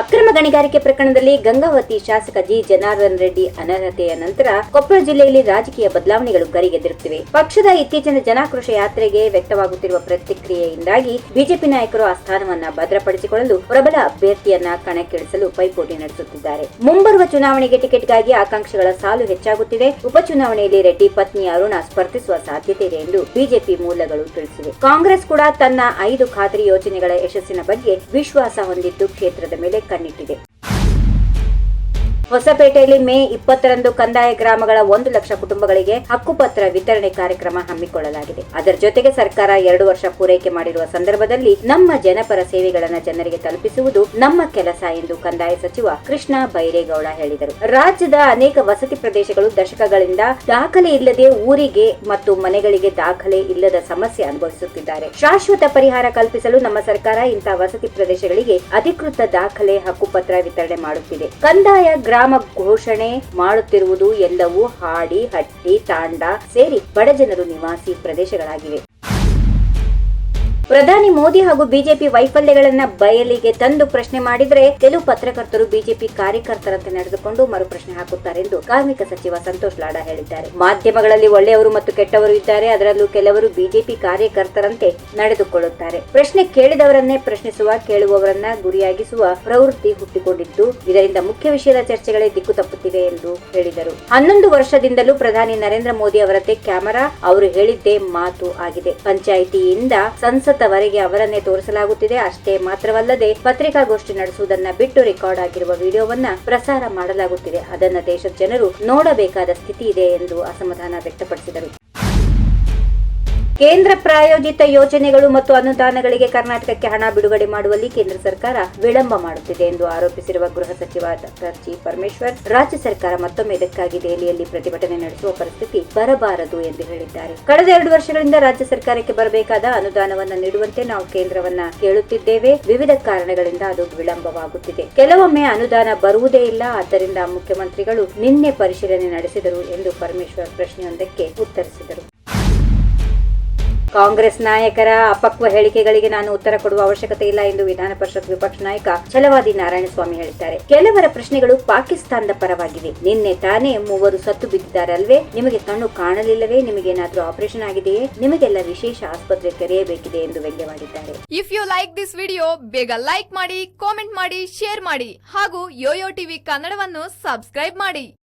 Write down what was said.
ಅಕ್ರಮ ಗಣಿಗಾರಿಕೆ ಪ್ರಕರಣದಲ್ಲಿ ಗಂಗಾವತಿ ಶಾಸಕ ಜಿ ಜನಾರ್ದನ್ ರೆಡ್ಡಿ ಅನರ್ಹತೆಯ ನಂತರ ಕೊಪ್ಪಳ ಜಿಲ್ಲೆಯಲ್ಲಿ ರಾಜಕೀಯ ಬದಲಾವಣೆಗಳು ಗರಿಗೆದರುತ್ತಿವೆ. ಪಕ್ಷದ ಇತ್ತೀಚಿನ ಜನಾಕ್ರೋಶ ಯಾತ್ರೆಗೆ ವ್ಯಕ್ತವಾಗುತ್ತಿರುವ ಪ್ರತಿಕ್ರಿಯೆಯಿಂದಾಗಿ ಬಿಜೆಪಿ ನಾಯಕರು ಆ ಸ್ಥಾನವನ್ನ ಭದ್ರಪಡಿಸಿಕೊಳ್ಳಲು ಪ್ರಬಲ ಅಭ್ಯರ್ಥಿಯನ್ನ ಕಣಕ್ಕಿಳಿಸಲು ಪೈಪೋಟಿ ನಡೆಸುತ್ತಿದ್ದಾರೆ. ಮುಂಬರುವ ಚುನಾವಣೆಗೆ ಟಿಕೆಟ್ಗಾಗಿ ಆಕಾಂಕ್ಷಿಗಳ ಸಾಲು ಹೆಚ್ಚಾಗುತ್ತಿದೆ. ಉಪಚುನಾವಣೆಯಲ್ಲಿ ರೆಡ್ಡಿ ಪತ್ನಿ ಅರುಣ ಸ್ಪರ್ಧಿಸುವ ಸಾಧ್ಯತೆ ಇದೆ ಎಂದು ಬಿಜೆಪಿ ಮೂಲಗಳು ತಿಳಿಸಿವೆ. ಕಾಂಗ್ರೆಸ್ ಕೂಡ ತನ್ನ ಐದು ಖಾತ್ರಿ ಯೋಜನೆಗಳ ಯಶಸ್ಸಿನ ಬಗ್ಗೆ ವಿಶ್ವಾಸ ಹೊಂದಿದ್ದು ಕ್ಷೇತ್ರದ ಮೇಲೆ కన్నిటిదే ಹೊಸಪೇಟೆಯಲ್ಲಿ ಮೇ ಇಪ್ಪತ್ತರಂದು ಕಂದಾಯ ಗ್ರಾಮಗಳ ಒಂದು ಲಕ್ಷ ಕುಟುಂಬಗಳಿಗೆ ಹಕ್ಕುಪತ್ರ ವಿತರಣೆ ಕಾರ್ಯಕ್ರಮ ಹಮ್ಮಿಕೊಳ್ಳಲಾಗಿದೆ. ಅದರ ಜೊತೆಗೆ ಸರ್ಕಾರ ಎರಡು ವರ್ಷ ಪೂರೈಕೆ ಮಾಡಿರುವ ಸಂದರ್ಭದಲ್ಲಿ ನಮ್ಮ ಜನಪರ ಸೇವೆಗಳನ್ನು ಜನರಿಗೆ ತಲುಪಿಸುವುದು ನಮ್ಮ ಕೆಲಸ ಎಂದು ಕಂದಾಯ ಸಚಿವ ಕೃಷ್ಣ ಬೈರೇಗೌಡ ಹೇಳಿದರು. ರಾಜ್ಯದ ಅನೇಕ ವಸತಿ ಪ್ರದೇಶಗಳು ದಶಕಗಳಿಂದ ದಾಖಲೆ ಇಲ್ಲದೆ ಊರಿಗೆ ಮತ್ತು ಮನೆಗಳಿಗೆ ದಾಖಲೆ ಇಲ್ಲದ ಸಮಸ್ಯೆ ಅನುಭವಿಸುತ್ತಿದ್ದಾರೆ. ಶಾಶ್ವತ ಪರಿಹಾರ ಕಲ್ಪಿಸಲು ನಮ್ಮ ಸರ್ಕಾರ ಇಂತಹ ವಸತಿ ಪ್ರದೇಶಗಳಿಗೆ ಅಧಿಕೃತ ದಾಖಲೆ, ಹಕ್ಕುಪತ್ರ ವಿತರಣೆ ಮಾಡುತ್ತಿದೆ. ಕಂದಾಯ ಗ್ರಾಮ ಘೋಷಣೆ ಮಾಡುತ್ತಿರುವುದು ಎಲ್ಲವೂ ಹಾಡಿ ಹಟ್ಟಿ ತಾಂಡ ಸೇರಿ ಬಡಜನರು ನಿವಾಸಿ ಪ್ರದೇಶಗಳಾಗಿವೆ. ಪ್ರಧಾನಿ ಮೋದಿ ಹಾಗೂ ಬಿಜೆಪಿ ವೈಫಲ್ಯಗಳನ್ನ ಬಯಲಿಗೆ ತಂದು ಪ್ರಶ್ನೆ ಮಾಡಿದ್ರೆ ಕೆಲವು ಪತ್ರಕರ್ತರು ಬಿಜೆಪಿ ಕಾರ್ಯಕರ್ತರಂತೆ ನಡೆದುಕೊಂಡು ಮರು ಪ್ರಶ್ನೆ ಹಾಕುತ್ತಾರೆ ಎಂದು ಕಾರ್ಮಿಕ ಸಚಿವ ಸಂತೋಷ್ ಲಾಡಾ ಹೇಳಿದ್ದಾರೆ. ಮಾಧ್ಯಮಗಳಲ್ಲಿ ಒಳ್ಳೆಯವರು ಮತ್ತು ಕೆಟ್ಟವರು ಇದ್ದಾರೆ. ಅದರಲ್ಲೂ ಕೆಲವರು ಬಿಜೆಪಿ ಕಾರ್ಯಕರ್ತರಂತೆ ನಡೆದುಕೊಳ್ಳುತ್ತಾರೆ. ಪ್ರಶ್ನೆ ಕೇಳಿದವರನ್ನೇ ಪ್ರಶ್ನಿಸುವ, ಕೇಳುವವರನ್ನ ಗುರಿಯಾಗಿಸುವ ಪ್ರವೃತ್ತಿ ಹುಟ್ಟಿಕೊಂಡಿದ್ದು, ಇದರಿಂದ ಮುಖ್ಯ ವಿಷಯದ ಚರ್ಚೆಗಳೇ ದಿಕ್ಕು ತಪ್ಪುತ್ತಿವೆ ಎಂದು ಹೇಳಿದರು. ಹನ್ನೊಂದು ವರ್ಷದಿಂದಲೂ ಪ್ರಧಾನಿ ನರೇಂದ್ರ ಮೋದಿ ಅವರದ್ದೇ ಕ್ಯಾಮರಾ. ಅವರು ಹೇಳಿದ್ದೇ ಮಾತು ಆಗಿದೆ. ಪಂಚಾಯಿತಿಯಿಂದ ಸಂಸತ್ತವರೆಗೆ ಅವರನ್ನೇ ತೋರಿಸಲಾಗುತ್ತಿದೆ. ಅಷ್ಟೇ ಮಾತ್ರವಲ್ಲದೆ ಪತ್ರಿಕಾಗೋಷ್ಠಿ ನಡೆಸುವುದನ್ನ ಬಿಟ್ಟು ರೆಕಾರ್ಡ್ ಆಗಿರುವ ವಿಡಿಯೋವನ್ನ ಪ್ರಸಾರ ಮಾಡಲಾಗುತ್ತಿದೆ. ಅದನ್ನ ದೇಶದ ಜನರು ನೋಡಬೇಕಾದ ಸ್ಥಿತಿ ಇದೆ ಎಂದು ಅಸಮಾಧಾನ ವ್ಯಕ್ತಪಡಿಸಿದರು. ಕೇಂದ್ರ ಪ್ರಾಯೋಜಿತ ಯೋಜನೆಗಳು ಮತ್ತು ಅನುದಾನಗಳಿಗೆ ಕರ್ನಾಟಕಕ್ಕೆ ಹಣ ಬಿಡುಗಡೆ ಮಾಡುವಲ್ಲಿ ಕೇಂದ್ರ ಸರ್ಕಾರ ವಿಳಂಬ ಮಾಡುತ್ತಿದೆ ಎಂದು ಆರೋಪಿಸಿರುವ ಗೃಹ ಸಚಿವ ಡಾಕ್ಟರ್ ಜಿ ಪರಮೇಶ್ವರ್, ರಾಜ್ಯ ಸರ್ಕಾರ ಮತ್ತೊಮ್ಮೆ ಇದಕ್ಕಾಗಿ ದೆಹಲಿಯಲ್ಲಿ ಪ್ರತಿಭಟನೆ ನಡೆಸುವ ಪರಿಸ್ಥಿತಿ ಬರಬಾರದು ಎಂದು ಹೇಳಿದ್ದಾರೆ. ಕಳೆದ ಎರಡು ವರ್ಷಗಳಿಂದ ರಾಜ್ಯ ಸರ್ಕಾರಕ್ಕೆ ಬರಬೇಕಾದ ಅನುದಾನವನ್ನು ನೀಡುವಂತೆ ನಾವು ಕೇಂದ್ರವನ್ನ ಕೇಳುತ್ತಿದ್ದೇವೆ. ವಿವಿಧ ಕಾರಣಗಳಿಂದ ಅದು ವಿಳಂಬವಾಗುತ್ತಿದೆ. ಕೆಲವೊಮ್ಮೆ ಅನುದಾನ ಬರುವುದೇ ಇಲ್ಲ. ಆದ್ದರಿಂದ ಮುಖ್ಯಮಂತ್ರಿಗಳು ನಿನ್ನೆ ಪರಿಶೀಲನೆ ನಡೆಸಿದರು ಎಂದು ಪರಮೇಶ್ವರ್ ಪ್ರಶ್ನೆಯೊಂದಕ್ಕೆ ಉತ್ತರಿಸಿದರು. ಕಾಂಗ್ರೆಸ್ ನಾಯಕರ ಅಪಕ್ವ ಹೇಳಿಕೆಗಳಿಗೆ ನಾನು ಉತ್ತರ ಕೊಡುವ ಅವಶ್ಯಕತೆ ಇಲ್ಲ ಎಂದು ವಿಧಾನ ಪರಿಷತ್ ವಿಪಕ್ಷ ನಾಯಕ ಛಲವಾದಿ ನಾರಾಯಣಸ್ವಾಮಿ ಹೇಳಿದ್ದಾರೆ. ಕೆಲವರ ಪ್ರಶ್ನೆಗಳು ಪಾಕಿಸ್ತಾನದ ಪರವಾಗಿವೆ. ನಿನ್ನೆ ತಾನೇ ಮೂವರು ಸತ್ತು ಬಿದ್ದಿದ್ದಾರಲ್ವೇ? ನಿಮಗೆ ಕಣ್ಣು ಕಾಣಲಿಲ್ಲವೇ? ನಿಮಗೇನಾದ್ರೂ ಆಪರೇಷನ್ ಆಗಿದೆಯೇ? ನಿಮಗೆಲ್ಲ ವಿಶೇಷ ಆಸ್ಪತ್ರೆ ತೆರೆಯಬೇಕಿದೆ ಎಂದು ವ್ಯಂಗ್ಯವಾಡಿದ್ದಾರೆ if you like this video ಬೇಗ ಲೈಕ್ ಮಾಡಿ ಕಾಮೆಂಟ್ ಮಾಡಿ ಶೇರ್ ಮಾಡಿ ಹಾಗೂ ಯೋಯೋ ಟಿವಿ ಕನ್ನಡವನ್ನು ಸಬ್ಸ್ಕ್ರೈಬ್ ಮಾಡಿ.